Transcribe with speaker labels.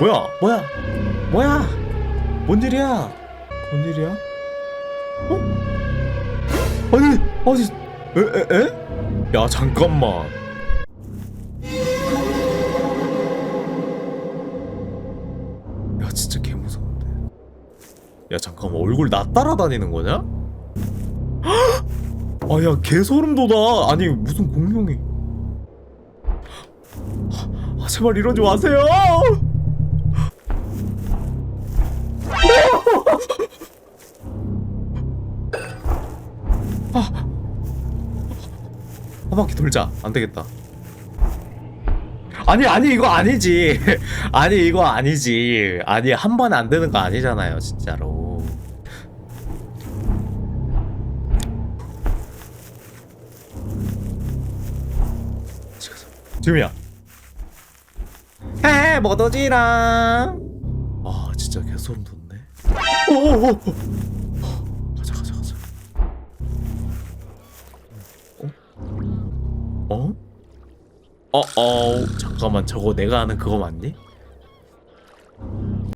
Speaker 1: 뭐야? 뭐야? 뭐야? 뭔 일이야? 뭔 일이야? 어? 아니 아니 에 에 에? 야 잠깐만. 야 진짜 개 무서운데. 야 잠깐만 얼굴 나 따라다니는 거냐? 아 야 개 소름 돋아. 아니 무슨 공룡이. 아 제발 이러지 마세요 한 바퀴 돌자. 안 되겠다. 아니 아니 이거 아니지. 아니 이거 아니지. 아니 한 번에 안 되는 거 아니잖아요 진짜로. 지금이야. 에 뭐더지랑 아 진짜 개소름 돋네. 오오오 어? 어어 잠깐만 저거 내가 아는 그거 맞니?